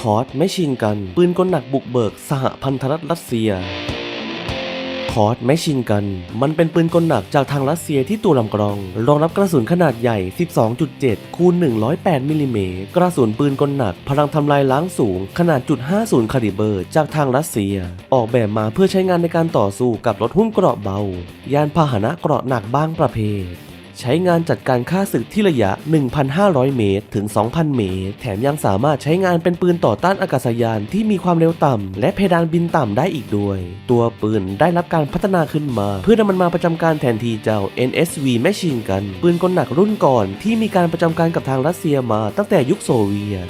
คอร์สแมชชีนกัน ปืนกลหนักบุกเบิก สหพันธรัฐรัสเซีย คอร์สแมชชีนกัน มันเป็นปืนกลหนักจากทางรัสเซียที่ตัวลำกรอง รองรับกระสุนขนาดใหญ่ 12.7 คูณ 108 มิลลิเมตร กระสุนปืนกลหนัก พลังทำลายล้างสูง ขนาดจุด50คาลิเบอร์ จากทางรัสเซีย ออกแบบมาเพื่อใช้งานในการต่อสู้กับรถหุ้มเกราะเบา ยานพาหนะเกราะหนักบ้างประเภท ใช้งานจัดการฆ่าศึกที่ระยะ 1,500 เมตร ถึง 2,000 เมตร แถมยังสามารถใช้งานเป็นปืนต่อต้านอากาศยานที่มีความเร็วต่ำ และเพดานบินต่ำได้อีกด้วย ตัวปืนได้รับการพัฒนาขึ้นมา เพื่อนำมันมาประจำการแทนที่เจ้า NSV Machine Gun ปืนกลหนักรุ่นก่อนที่มีการประจำการกับทางรัสเซียมาตั้งแต่ยุคโซเวียต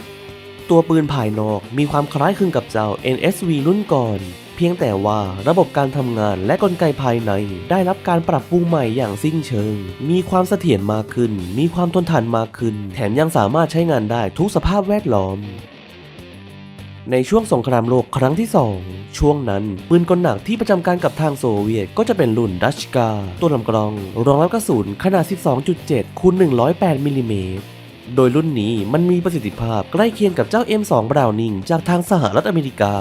ตัวปืนภายนอกมีความคล้ายคลึงกับเจ้า NSV รุ่นก่อน เพียงแต่ว่าระบบการทำงานและกลไกภายใน ได้รับการปรับปรุงใหม่อย่างสิ้นเชิง มีความเสถียรมากขึ้น มีความทนทานมากขึ้น แถมยังสามารถใช้งานได้ทุกสภาพแวดล้อมในช่วงสงครามโลกครั้งที่ 2 ช่วงนั้น ปืนกลหนักที่ประจำการกับทางโซเวียตก็จะเป็นรุ่นดัชกา ตัวลำกรอง รองรับกระสุนขนาด 12.7คูณ108มิลลิเมตร โดยรุ่นนี้มันมีประสิทธิภาพใกล้เคียงกับเจ้า M2 Browning จากทางสหรัฐอเมริกา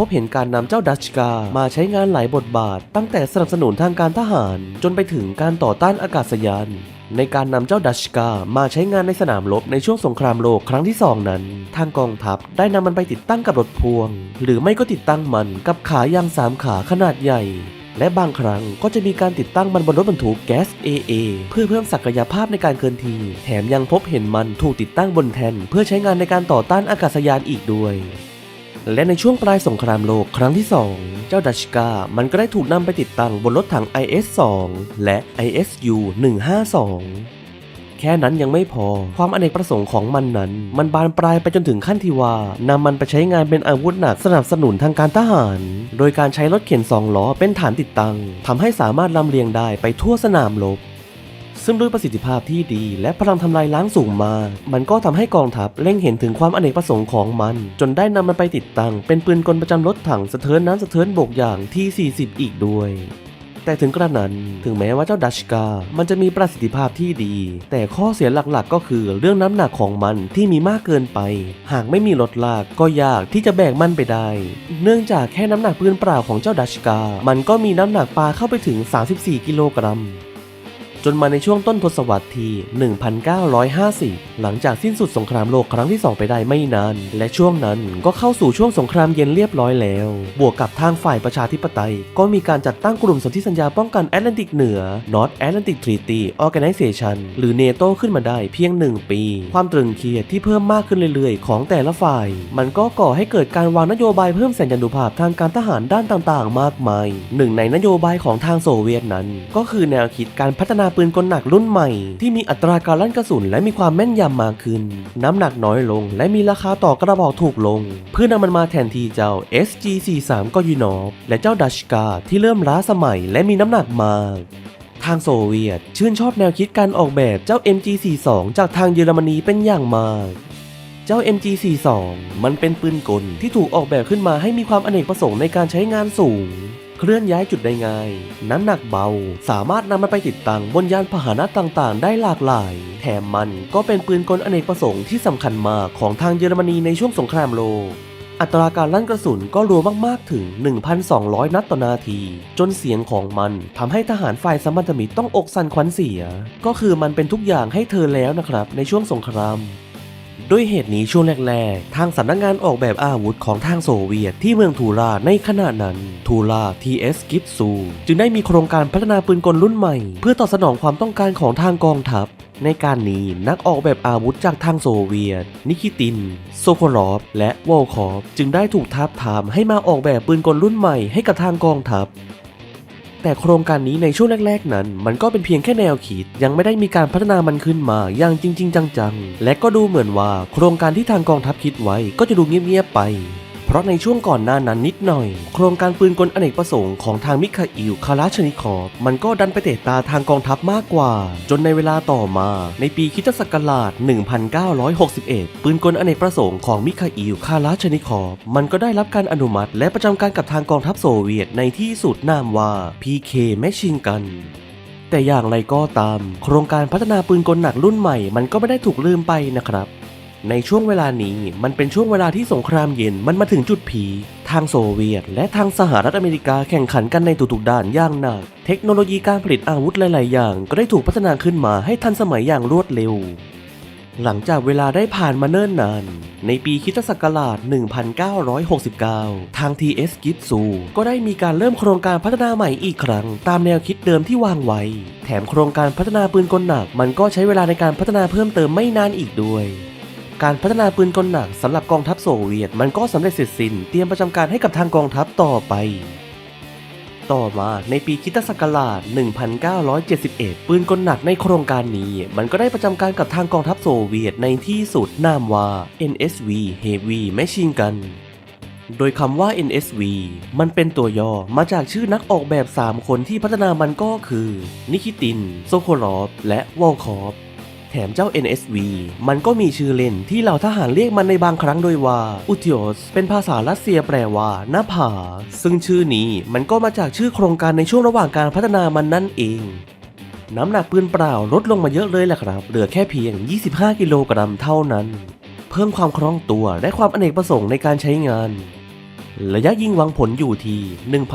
พบเห็นการนำเจ้าดัชกา มาใช้งานหลายบทบาท ตั้งแต่สนับสนุนทางการทหาร จนไปถึงการต่อต้านอากาศยาน ในการนำเจ้าดัชกา มาใช้งานในสนามรบในช่วงสงครามโลกครั้งที่ 2 นั้น ทางกองทัพได้นำมันไปติดตั้งกับรถพ่วง หรือไม่ก็ติดตั้งมันกับขายางสามขาขนาดใหญ่และบางครั้งก็จะมีการติดตั้งมันบนรถบรรทุกแก๊ส AA เพื่อเพิ่มศักยภาพในการเคลื่อนที่ แถมยังพบเห็นมันถูกติดตั้งบนแทนเพื่อใช้งานในการต่อต้านอากาศยานอีกด้วย และในช่วงปลายสงครามโลกครั้งที่ 2 เจ้าดัชกา มันก็ได้ถูกนำไปติดตั้งบนรถถัง IS-2 และ ISU 152 แค่นั้นยังไม่พอ ความอเนกประสงค์ของมันนั้น มันบานปลายไปจนถึงขั้นที่ว่านำมันไปใช้งานเป็นอาวุธหนักสนับสนุนทางการทหาร โดยการใช้รถเข็นสองล้อเป็นฐานติดตั้งทำให้สามารถลำเลียงได้ไปทั่วสนามรบ ซึ่งด้วยประสิทธิภาพที่ดี และพลังทำลายล้างสูงมาก มันก็ทำให้กองทัพเล็งเห็นถึงความอเนกประสงค์ของมัน จนได้นำมันไปติดตั้ง เป็นปืนกลประจำรถถังสะเทินน้ำสะเทินบกอย่างที่ 40 อีกด้วยแต่ถึงกระนั้นถึงแม้ว่าเจ้าดัชกา มันจะมีประสิทธิภาพที่ดี แต่ข้อเสียหลักๆ ก็คือเรื่องน้ำหนักของมันที่มีมากเกินไป หากไม่มีรถลากก็ยากที่จะแบกมันไปได้ เนื่องจากแค่น้ำหนักปืนเปล่าของเจ้าดัชกา มันก็มีน้ำหนักปลาเข้าไปถึง 34 กิโลกรัม จนมาในช่วงต้นทศวรรษที่ 1950 หลังจากสิ้นสุดสงครามโลกครั้งที่ 2 ไปได้ไม่นาน และช่วงนั้นก็เข้าสู่ช่วงสงครามเย็นเรียบร้อยแล้ว บวกกับทางฝ่ายประชาธิปไตย ก็มีการจัดตั้งกลุ่มสนธิสัญญาป้องกันแอตแลนติกเหนือ North Atlantic Treaty Organization หรือ NATO ขึ้นมาได้เพียง 1 ปี ความตรึงเครียดที่เพิ่มมากขึ้นเรื่อยๆ ของแต่ละฝ่าย มันก็ก่อให้เกิดการวางนโยบายเพิ่มแสนยานุภาพทางการทหารด้านต่างๆ มากมาย หนึ่งในนโยบายของทางโซเวียตนั้น ก็คือแนวคิดการพัฒนาปืนกลหนักรุ่นใหม่ ที่มีอัตราการลั่นกระสุนและมีความแม่นยำมากขึ้น น้ำหนักน้อยลง และมีราคาต่อกระบอกถูกลง เพื่อนำมันมาแทนที่เจ้า SG43 ก็ยูนอฟและเจ้าดัชกาที่เริ่มล้าสมัยและมีน้ำหนักมากทางโซเวียต ชื่นชอบแนวคิดการออกแบบเจ้า MG42 จากทางเยอรมนีเป็นอย่างมาก เจ้า MG42 มันเป็นปืนกลที่ถูกออกแบบขึ้นมาให้มีความอเนกประสงค์ในการใช้งานสูง เคลื่อนย้ายจุดได้ง่าย น้ำหนักเบา สามารถนำมันไปติดตั้งบนยานพาหนะต่างๆ ได้หลากหลาย แถมมันก็เป็นปืนกลอเนกประสงค์ที่สำคัญมากของทางเยอรมนีในช่วงสงครามโลกอัตราการลั่นกระสุนก็รัวมากๆถึง 1,200 นัดต่อนาที จนเสียงของมันทำให้ทหารฝ่ายสัมพันธมิตรต้องอกสั่นขวัญเสีย ก็คือมันเป็นทุกอย่างให้เธอแล้วนะครับในช่วงสงคราม ด้วยเหตุนี้ช่วงแรกๆ ทางสำนักงงานออกแบบอาวุธของทางโซเวียตที่เมืองทูราในขณะนั้นทูรา TS กิฟซูจึงได้มีโครงการพัฒนาปืนกลรุ่นใหม่ เพื่อตอบสนองความต้องการของทางกองทัพ ในการนี้นักออกแบบอาวุธจากทางโซเวียต นิคิติน โซโคลอฟ และวอลคอฟ จึงได้ถูกทาบทามให้มาออกแบบปืนกลรุ่นใหม่ให้กับทางกองทัพ แต่โครงการนี้ในช่วงแรก ๆ นั้น มันก็เป็นเพียงแค่แนวคิด ยังไม่ได้มีการพัฒนามันขึ้นมาอย่างจริง ๆ จัง ๆ และก็ดูเหมือนว่าโครงการที่ทางกองทัพคิดไว้ก็จะดูเงียบๆไป ราะในช่วงก่อนหน้านั้นนิดหน่อย โครงการปืนกลอเนกประสงค์ของทางมิคาอิลคาลาชนิคอฟมันก็ดันไปเตะตาทางกองทัพมากกว่า จนในเวลาต่อมา ในปีคริสตศักราช 1961 ปืนกลอเนกประสงค์ของมิคาอิลคาลาชนิคอฟมันก็ได้รับการอนุมัติ และประจำการกับทางกองทัพโซเวียตในที่สุดนามว่า PK Machine Gun แต่อย่างไรก็ตาม โครงการพัฒนาปืนกลหนักรุ่นใหม่ มันก็ไม่ได้ถูกลืมไปนะครับ ในช่วงเวลานี้มันเป็นช่วงเวลาที่สงครามเย็นมันมาถึงจุดพีทางโซเวียต และทางสหรัฐอเมริกาแข่งขันกันในทุกๆด้านอย่างหนัก เทคโนโลยีการผลิตอาวุธหลาย ๆ อย่าง ก็ได้ถูกพัฒนาขึ้นมาให้ทันสมัยอย่างรวดเร็ว หลังจากเวลาได้ผ่านมาเนิ่นนาน ในปีคริสตศักราช 1969 ทาง TS g i t s u ก็ได้มีการเริ่มโครงการพัฒนาใหม่อีกครั้ง ตามแนวคิดเดิมที่วางไว้ แถมโครงการพัฒนาปืนกลหนัก มันก็ใช้เวลาในการพัฒนาเพิ่มเติมไม่นานอีกด้วย การพัฒนาปืนกลหนักสำหรับกองทัพโซเวียตมันก็สำเร็จเสร็จสิ้นเตรียมประจำการให้กับทางกองทัพต่อไป ต่อมาในปีคริสตศักราช 1971 ปืนกลหนักในโครงการนี้ มันก็ได้ประจำการกับทางกองทัพโซเวียตในที่สุดนามว่า NSV Heavy Machine Gun โดยคำว่า NSV มันเป็นตัวย่อมาจากชื่อนักออกแบบ 3 คนที่พัฒนามันก็คือ นิคิติน โซโคลอฟ และวอลคอฟ ถมเจ้า NSV มันก็มีชื่อเล่นที่เหล่าทหารเรียกมันในบางครั้งโดยว่าอุติโอสเป็นภาษารัสเซียแปลว่า หน้าผา ซึ่งชื่อนี้มันก็มาจากชื่อโครงการในช่วงระหว่างการพัฒนามันนั่นเองน้ำหนักปืนเปล่าลดลงมาเยอะเลยแหละครับ เหลือแค่เพียง 25 กิโลกรัมเท่านั้น เพิ่มความคล่องตัวและความอเนกประสงค์ในการใช้งาน ระยะยิงวางผลอยู่ที่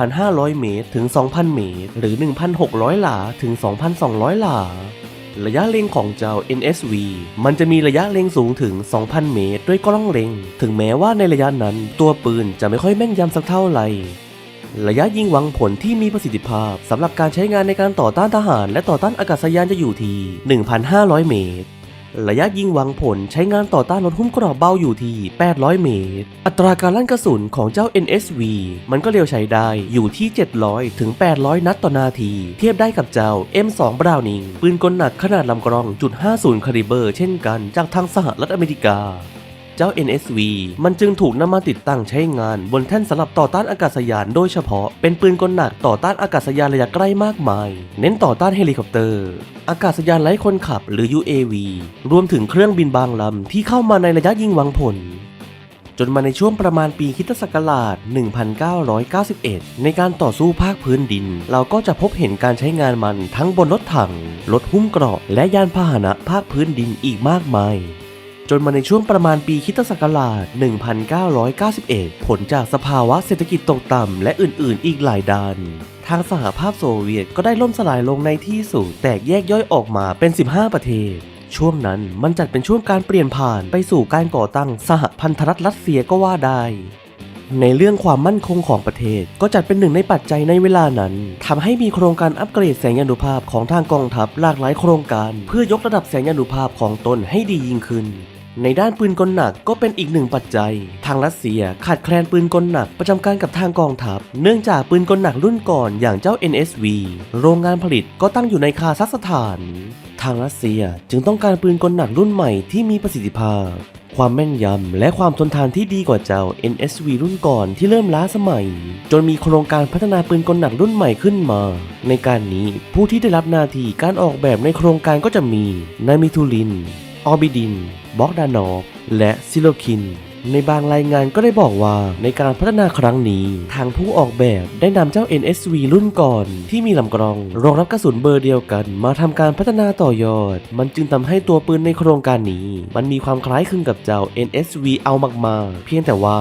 1,500 เมตรถึง 2,000 เมตร หรือ 1,600 หลาถึง 2,200 หลา ระยะเล็งของเจ้า NSV มันจะมีระยะเล็งสูงถึง 2,000 เมตร ด้วยกล้องเล็ง ถึงแม้ว่าในระยะนั้นตัวปืนจะไม่ค่อยแม่นยำสักเท่าไหร่ระยะยิงหวังผลที่มีประสิทธิภาพสำหรับการใช้งานในการต่อต้านทหาร และต่อต้านอากาศยานจะอยู่ที่ 1,500 เมตร ระยะยิงหวังผลใช้งานต่อต้านรถหุ้มกรอบเบาอยู่ที่ 800 เมตร อัตราการลั่นกระสุนของเจ้า NSV มันก็เร็วใช้ได้อยู่ที่ 700 ถึง 800 นัดต่อนาที เทียบได้กับเจ้า M2 Browning ปืนกลหนักขนาดลำกล้องจุด50คาลิเบอร์ เช่นกันจากทางสหรัฐอเมริกา เจ้า NSV มันจึงถูกนำมาติดตั้งใช้งาน บนแท่นสำหรับต่อต้านอากาศยานโดยเฉพาะ เป็นปืนกลหนักต่อต้านอากาศยานระยะใกล้มากมาย เน้นต่อต้านเฮลิคอปเตอร์ อากาศยานไร้คนขับหรือ UAV รวมถึงเครื่องบินบางลำที่เข้ามาในระยะยิงหวังผลจนมาในช่วงประมาณปีคิตศักราช 1991 ในการต่อสู้ภาคพื้นดิน เราก็จะพบเห็นการใช้งานมันทั้งบนรถถัง รถหุ้มเกราะ และยานพาหนะภาคพื้นดินอีกมากมาย จนมาในช่วงประมาณปีคิตศักราช 1991 ผลจากสภาวะเศรษฐกิจตกต่ำและอื่นๆ อีกหลายด้านทางสหภาพโซเวียตก็ได้ล่มสลายลงในที่สุดแตกแยกย่อยออกมาเป็น 15 ประเทศ ช่วงนั้นมันจัดเป็นช่วงการเปลี่ยนผ่านไปสู่การก่อตั้งสหพันธรัฐรัสเซียก็ว่าได้ในเรื่องความมั่นคงของประเทศก็จัดเป็นหนึ่งในปัจจัยในเวลานั้นทำให้มีโครงการอัปเกรดแสงยานุภาพของทางกองทัพหลากหลายโครงการ เพื่อยกระดับแสงยานุภาพของตนให้ดียิ่งขึ้น ในด้านปืนกลหนักก็เป็นอีกหนึ่งปัจจัย ทางรัสเซียขาดแคลนปืนกลหนักประจำการกับทางกองทัพ เนื่องจากปืนกลหนักรุ่นก่อนอย่างเจ้า NSV โรงงานผลิตก็ตั้งอยู่ในคาซัคสถาน ทางรัสเซียจึงต้องการปืนกลหนักรุ่นใหม่ที่มีประสิทธิภาพ ความแม่นยำและความทนทานที่ดีกว่าเจ้า NSV รุ่นก่อนที่เริ่มล้าสมัย จนมีโครงการพัฒนาปืนกลหนักรุ่นใหม่ขึ้นมา ในการนี้ผู้ที่ได้รับหน้าที่การออกแบบในโครงการก็จะมีนายมิทูลิน ออบิดินบ็อกดานอฟและซิโลคิน ในบางรายงานก็ได้บอกว่าในการพัฒนาครั้งนี้ ทางผู้ออกแบบได้นำเจ้า NSV รุ่นก่อนที่มีลำกรอง รองรับกระสุนเบอร์เดียวกัน มาทำการพัฒนาต่อยอด มันจึงทำให้ตัวปืนในโครงการนี้ มันมีความคล้ายคลึงกับเจ้า NSV เอามากๆ เพียงแต่ว่า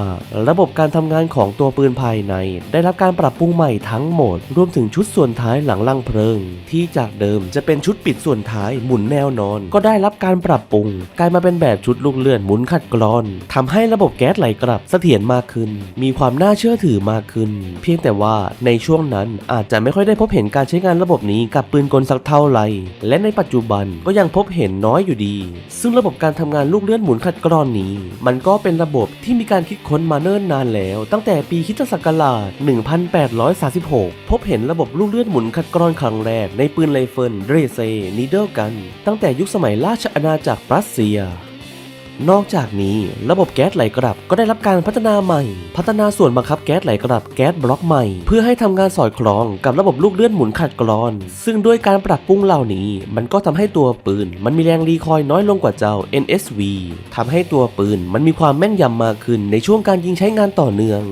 ระบบการทำงานของตัวปืนภายใน ได้รับการปรับปรุงใหม่ทั้งหมด รวมถึงชุดส่วนท้ายหลังลังเพลิง ที่จากเดิมจะเป็นชุดปิดส่วนท้ายหมุนแนวนอน ก็ได้รับการปรับปรุงกลายมาเป็นแบบชุดลูกเลื่อนหมุนขัดกรอนทำให้ระบบแก๊สไหลกลับเสถียรมากขึ้น มีความน่าเชื่อถือมากขึ้น เพียงแต่ว่าในช่วงนั้นอาจจะไม่ค่อยได้พบเห็นการใช้งานระบบนี้กับปืนกลสักเท่าไหร่ และในปัจจุบันก็ยังพบเห็นน้อยอยู่ดี ซึ่งระบบการทำงานลูกเลื่อนหมุนขัดกรอนนี้ มันก็เป็นระบบที่มีการคิดค้นมาเนิ่นนานแล้ว ตั้งแต่ปีคิศักราช 1836 พบเห็นระบบลูกเลื่อนหมุนขัดกรอนครั้งแรกในปืนไรเฟิลเรเซนิเดิลกัน ตั้งแต่ยุคสมัยราชอาณาจักรรัสเซีย นอกจากนี้ระบบแก๊สไหลกลับก็ได้รับการพัฒนาใหม่ พัฒนาส่วนบังคับแก๊สไหลกลับแก๊สบล็อกใหม่ เพื่อให้ทำงานสอดคล้องกับระบบลูกเลื่อนหมุนขัดกรอน ซึ่งด้วยการปรับปรุงเหล่านี้ มันก็ทำให้ตัวปืน มันมีแรงรีคอยน้อยลงกว่าเจ้า NSV ทำให้ตัวปืนมันมีความแม่นยำมากขึ้นในช่วงการยิงใช้งานต่อเนื่อง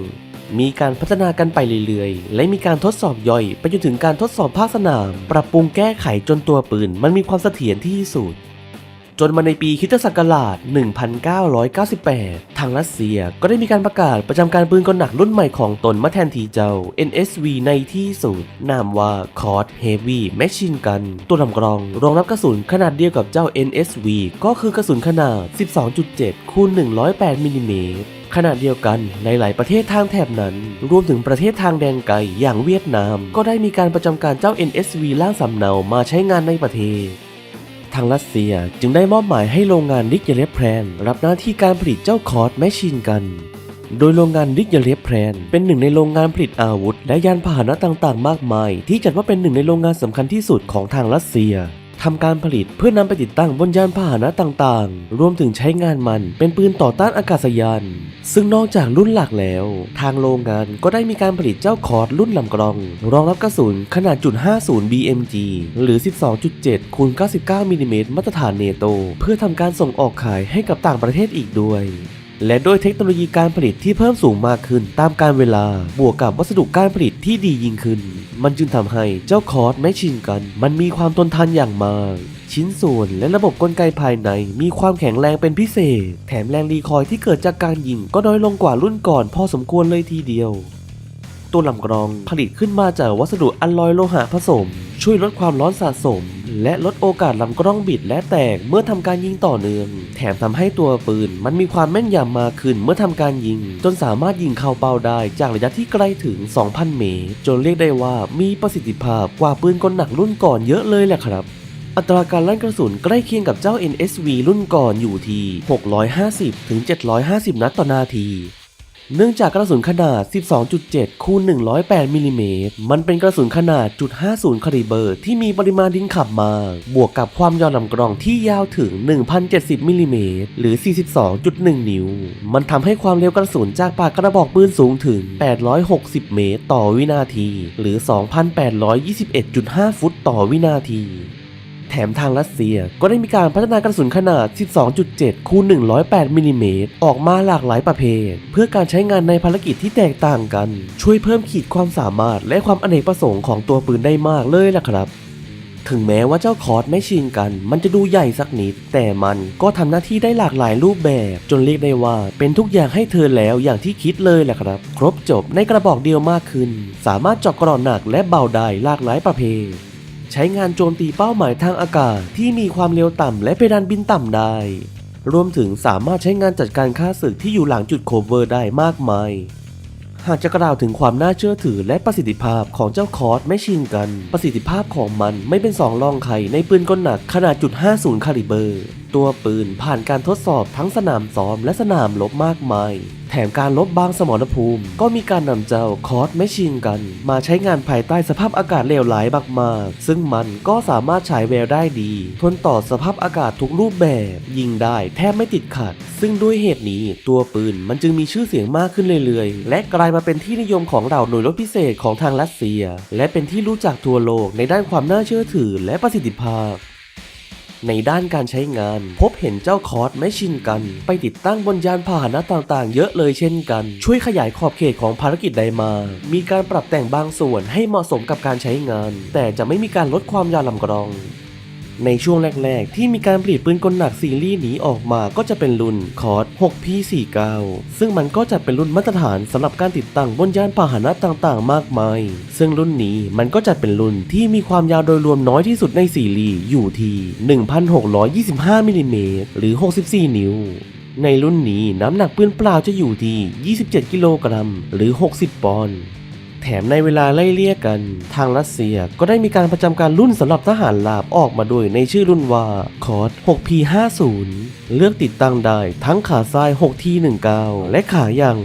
มีการพัฒนากันไปเรื่อยๆ และมีการทดสอบย่อย ไปจนถึงการทดสอบภาคสนาม ปรับปรุงแก้ไขจนตัวปืน มันมีความเสถียรที่สุด จนมาในปีคริสตศักราช 1998 ทางรัสเซียก็ได้มีการประกาศประจำการปืนกลหนักรุ่นใหม่ของตนมาแทนทีเจ้า NSV ในที่สุด นามว่า c o r d Heavy Machine Gun ตัวลำกรองรองรับกระสุนขนาดเดียวกับเจ้า NSV ก็คือกระสุนขนาด 12.7 คูณ 108 มิลลิเมตรขณะเดียวกันในหลายประเทศทางแถบนั้น รวมถึงประเทศทางแดนไกลอย่างเวียดนาม ก็ได้มีการประจำการเจ้า NSV ล่างสำเนามาใช้งานในประเทศ ทางรัสเซียจึงได้มอบหมายให้โรงงานดิกเยเลฟแพรนรับหน้าที่การผลิตเจ้าคอร์สแมชชีนกันโดยโรงงานดิกเยเลฟแพรนเป็นหนึ่งในโรงงานผลิตอาวุธ และยานพาหนะต่างๆ มากมาย ที่จัดว่าเป็นหนึ่งในโรงงานสำคัญที่สุดของทางรัสเซีย ทำการผลิตเพื่อนำไปติดตั้งบนยานพาหนะต่างๆ รวมถึงใช้งานมันเป็นปืนต่อต้านอากาศยาน ซึ่งนอกจากรุ่นหลักแล้ว ทางโรงงานก็ได้มีการผลิตเจ้าคอร์สรุ่นลำกรอง รองรับกระสุนขนาดจุด50 BMG หรือ 12.7คูณ99มิลลิเมตรมาตรฐานเนโต เพื่อทำการส่งออกขายให้กับต่างประเทศอีกด้วยและด้วยเทคโนโลยีการผลิตที่เพิ่มสูงมากขึ้นตามการเวลา บวกกับวัสดุการผลิตที่ดียิ่งขึ้น มันจึงทำให้เจ้าคอร์สไม่ชินกัน มันมีความทนทานอย่างมาก ชิ้นส่วนและระบบกลไกภายในมีความแข็งแรงเป็นพิเศษ แถมแรงรีคอยล์ที่เกิดจากการยิงก็น้อยลงกว่ารุ่นก่อนพอสมควรเลยทีเดียว ตัวลำกรองผลิตขึ้นมาจากวัสดุอัลลอยโลหะผสม ช่วยลดความร้อนสะสม และลดโอกาสลำกล้องบิดและแตกเมื่อทำการยิงต่อเนื่อง แถมทำให้ตัวปืนมันมีความแม่นยำมากขึ้นเมื่อทำการยิง จนสามารถยิงเข้าเป้าได้จากระยะที่ไกลถึง 2,000 เมตร จนเรียกได้ว่ามีประสิทธิภาพกว่าปืนกลหนักรุ่นก่อนเยอะเลยแหละครับอัตราการลั่นกระสุนใกล้เคียงกับเจ้า NSV รุ่นก่อนอยู่ที่ 650-750 นัดต่อนาที เนื่องจากกระสุนขนาด 12.7 คูณ 108 มิลลิเมตร มันเป็นกระสุนขนาดจุด50 คาลิเบอร์ ที่มีปริมาณดินขับมาก บวกกับความยาวลำกรองที่ยาวถึง 1,070 มิลลิเมตร หรือ 42.1 นิ้ว มันทำให้ความเร็วกระสุนจากปากกระบอกปืนสูงถึง 860 เมตร ต่อวินาที หรือ 2,821.5 ฟุตต่อวินาที แถมทางรัสเซีย ก็ได้มีการพัฒนากระสุนขนาด 12.7 คูณ 108 มิลลิเมตร ออกมาหลากหลายประเภท เพื่อการใช้งานในภารกิจที่แตกต่างกัน ช่วยเพิ่มขีดความสามารถและความอเนกประสงค์ของตัวปืนได้มากเลยล่ะครับถึงแม้ว่าเจ้าคอร์สไม่ชินกัน มันจะดูใหญ่สักนิด แต่มันก็ทำหน้าที่ได้หลากหลายรูปแบบ จนเรียกได้ว่าเป็นทุกอย่างให้เธอแล้วอย่างที่คิดเลยแหละครับ ครบจบในกระบอกเดียวมากขึ้น สามารถเจาะกรอนหนักและเบาได้หลากหลายประเภท ใช้งานโจมตีเป้าหมายทางอากาศที่มีความเร็วต่ำและเพดานบินต่ำได้ รวมถึงสามารถใช้งานจัดการค่าศึกที่อยู่หลังจุดโคเวอร์ได้มากมาย หากจะกล่าวถึงความน่าเชื่อถือและประสิทธิภาพของเจ้าคอร์สไม่ชินกัน ประสิทธิภาพของมันไม่เป็นสองรองใครในปืนกลหนักขนาดจุด50คาลิเบอร์ตัวปืนผ่านการทดสอบทั้งสนามซ้อมและสนามรบมากมาย แถมการลบบางสมรภูมิ ก็มีการนำเจ้าคอร์สไม่ชินกัน มาใช้งานภายใต้สภาพอากาศเลวร้ายมากๆ ซึ่งมันก็สามารถฉายแววได้ดี ทนต่อสภาพอากาศทุกรูปแบบ ยิงได้แทบไม่ติดขัด ซึ่งด้วยเหตุนี้ตัวปืนมันจึงมีชื่อเสียงมากขึ้นเรื่อยๆ และกลายมาเป็นที่นิยมของเหล่าหน่วยรบพิเศษของทางรัสเซีย และเป็นที่รู้จักทั่วโลกในด้านความน่าเชื่อถือและประสิทธิภาพ ในด้านการใช้งาน พบเห็นเจ้าคอร์สไม่ชินกัน ไปติดตั้งบนยานพาหนะต่างๆ เยอะเลยเช่นกัน ช่วยขยายขอบเขตของภารกิจใดมา มีการปรับแต่งบางส่วนให้เหมาะสมกับการใช้งาน แต่จะไม่มีการลดความยาวลำกรอง ในช่วงแรก ๆ ที่มีการผลิตปืนกลหนักซีรีส์นี้ออกมาก็จะเป็นรุ่นคอร์ส 6P49 ซึ่งมันก็จะเป็นรุ่นมาตรฐานสำหรับการติดตั้งบนยานพาหนะต่างๆ มากมาย ซึ่งรุ่นนี้มันก็จะเป็นรุ่นที่มีความยาวโดยรวมน้อยที่สุดในซีรีส์อยู่ที่ 1,625มิลลิเมตรหรือ 64 นิ้วในรุ่นนี้น้ำหนักปืนเปล่าจะอยู่ที่ 27 กิโลกรัม หรือ 60 ปอนด์ แถมในเวลาไล่เลี่ยกัน ทางรัสเซียก็ได้มีการประจำการรุ่นสำหรับทหารลาบออกมาด้วยในชื่อรุ่นว่าคอร์ส 6P50 เลือกติดตั้งได้ทั้งขาซ้าย 6T19 และขายัง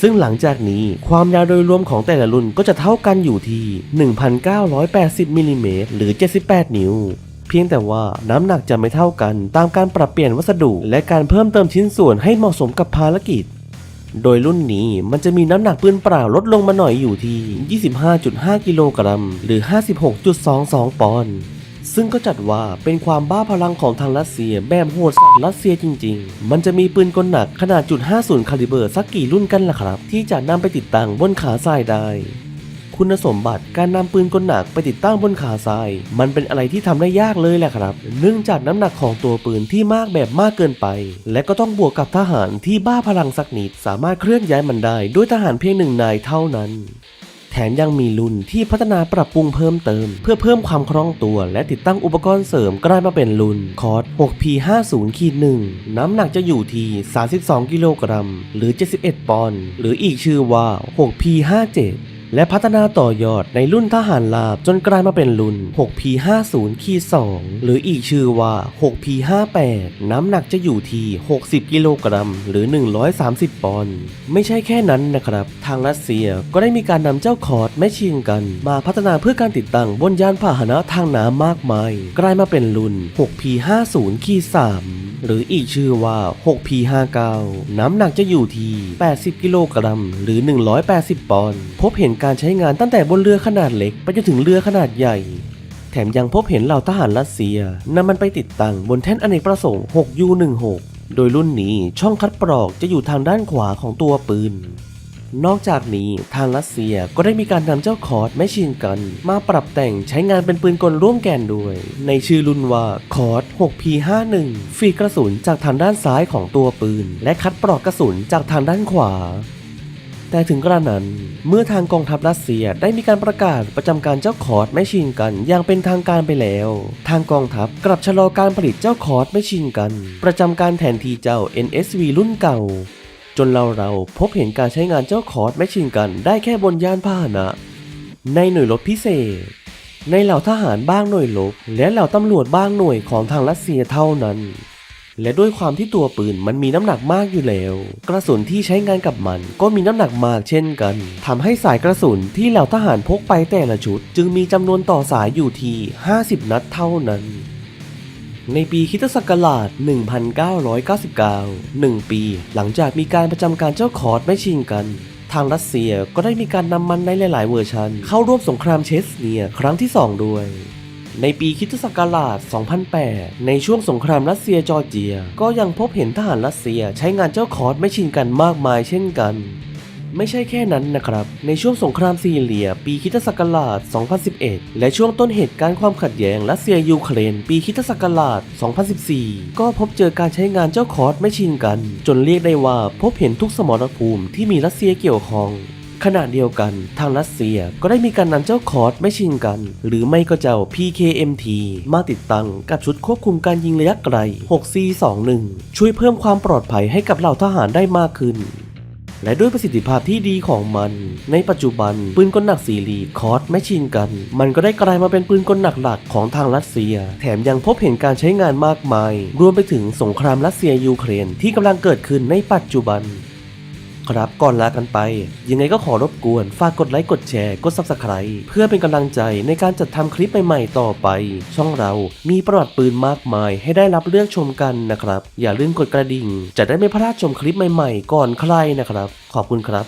ซึ่งหลังจากนี้ความยาวโดยรวมของแต่ละรุ่นก็จะเท่ากันอยู่ที่ 1,980มิลลิเมตรหรือ 78 นิ้ว เพียงแต่ว่าน้ำหนักจะไม่เท่ากันตามการปรับเปลี่ยนวัสดุ และการเพิ่มเติมชิ้นส่วนให้เหมาะสมกับภารกิจ โดยรุ่นนี้มันจะมีน้ำหนักปืนเปล่าลดลงมาหน่อยอยู่ที่ 25.5 กิโลกรัม หรือ 56.22 ปอนด์ ซึ่งก็จัดว่าเป็นความบ้าพลังของทางรัสเซียแบบโหดสัตว์รัสเซียจริง ๆ มันจะมีปืนกลหนักขนาดจุด50 คาลิเบอร์สักกี่รุ่นกันล่ะครับ ที่จะนำไปติดตั้งบนขาทรายได้ คุณสมบัติการนำปืนกลหนักไปติดตั้งบนขาทราย มันเป็นอะไรที่ทำได้ยากเลยแหละครับ เนื่องจากน้ำหนักของตัวปืนที่มากแบบมากเกินไป และก็ต้องบวกกับทหารที่บ้าพลังสักนิด สามารถเคลื่อนย้ายมันได้ด้วยทหารเพียงหนึ่งนายเท่านั้นแถมยังมีรุ่นที่พัฒนาปรับปรุงเพิ่มเติม เพื่อเพิ่มความคล่องตัว และติดตั้งอุปกรณ์เสริมกลายมาเป็นรุ่นคอร์ส 6P50 ขีด1น้ำหนักจะอยู่ที่ 32 กิโลกรัม หรือ 71 ปอนด์ หรืออีกชื่อว่า 6P57 และพัฒนาต่อยอดในรุ่นทหารลาบจนกลายมาเป็นรุ่น 6P50 ขีด2หรืออีกชื่อว่า 6P58 น้ำหนักจะอยู่ที่ 60 กิโลกรัม หรือ 130 ปอนด์ ไม่ใช่แค่นั้นนะครับ ทางรัสเซียก็ได้มีการนำเจ้าคอร์ดแมชชีนกัน มาพัฒนาเพื่อการติดตั้งบนยานพาหนะทางน้ำมากมาย กลายมาเป็นรุ่น 6P50 ขีด3 หรืออีกชื่อว่า 6P59 น้ำหนักจะอยู่ที่ 80 กิโลกรัม หรือ 180 ปอนด์ พบเห็นการใช้งานตั้งแต่บนเรือขนาดเล็กไปจนถึงเรือขนาดใหญ่ แถมยังพบเห็นเหล่าทหารรัสเซียนำมันไปติดตั้งบนแท่นอเนกประสงค์ 6U16 โดยรุ่นนี้ช่องคัดปลอกจะอยู่ทางด้านขวาของตัวปืน นอกจากนี้ทางรัสเซียก็ได้มีการนำเจ้าคอร์ดแมชชีนกัน มาปรับแต่งใช้งานเป็นปืนกลร่วมแกนด้วย ในชื่อรุ่นว่าคอร์ด 6P51 ฟีกระสุนจากทางด้านซ้ายของตัวปืน และคัดปลอกกระสุนจากทางด้านขวาแต่ถึงกระนั้น เมื่อทางกองทัพรัสเซียได้มีการประกาศประจำการเจ้าคอร์ดแมชชีนกันอย่างเป็นทางการไปแล้ว ทางกองทัพกลับชะลอการผลิตเจ้าคอร์ดแมชชีนกัน ประจำการแทนที่เจ้า NSV รุ่นเก่า จนเราเราพบเห็นการใช้งานเจ้าคอร์ดแมชชีนกันได้แค่บนยานพาหนะ ในหน่วยรบพิเศษ ในเหล่าทหารบ้างหน่วยรบและเหล่าตำรวจบ้างหน่วยของทางรัสเซียเท่านั้น และด้วยความที่ตัวปืนมันมีน้ำหนักมากอยู่แล้ว กระสุนที่ใช้งานกับมันก็มีน้ำหนักมากเช่นกันทำให้สายกระสุนที่เหล่าทหารพกไปแต่ละชุด จึงมีจำนวนต่อสายอยู่ที่ 50 นัดเท่านั้น ในปีคิตศักราช 1999 1 ปี หลังจากมีการประจำการเจ้าคอร์ดไม่ชิงกัน ทางรัสเซียก็ได้มีการนำมันในหลาย ๆ เวอร์ชัน เข้าร่วมสงครามเชสเนียครั้งที่ 2 ด้วยในปีคิตศักราช 2008 ในช่วงสงครามรัสเซียจอร์เจีย ก็ยังพบเห็นทหารรัสเซียใช้งานเจ้าคอร์ดไม่ชินกันมากมายเช่นกัน ไม่ใช่แค่นั้นนะครับ ในช่วงสงครามซีเรีย ปีคริสตศักราช 2011 และช่วงต้นเหตุการณ์ความขัดแย้งรัสเซียยูเครน ปีคริสตศักราช 2014 ก็พบเจอการใช้งานเจ้าคอร์ดไม่ชินกัน จนเรียกได้ว่าพบเห็นทุกสมรภูมิที่มีรัสเซียเกี่ยวข้องขณะเดียวกันทางรัสเซียก็ได้มีการนำเจ้าคอร์ดไม่ชินกัน หรือไม่ก็เจ้า PKMT มาติดตั้งกับชุดควบคุมการยิงระยะไกล 6C21 ช่วยเพิ่มความปลอดภัยให้กับเหล่าทหารได้มากขึ้น และด้วยประสิทธิภาพที่ดีของมัน ในปัจจุบันปืนกลหนักซีรีคอร์สแมชชีนกัน มันก็ได้กลายมาเป็นปืนกลหนักหลักของทางรัสเซีย แถมยังพบเห็นการใช้งานมากมาย รวมไปถึงสงครามรัสเซียยูเครนที่กำลังเกิดขึ้นในปัจจุบัน ครับก่อนลากันไป ยังไงก็ขอรบกวน ฝากกดไลค์กดแชร์กด Subscribe เพื่อเป็นกำลังใจในการจัดทำคลิปใหม่ๆต่อไป ช่องเรามีประวัติปืนมากมายให้ได้รับเลือกชมกันนะครับ อย่าลืมกดกระดิ่ง จะได้ไม่พลาดชมคลิปใหม่ๆ ก่อนใครนะครับ ขอบคุณครับ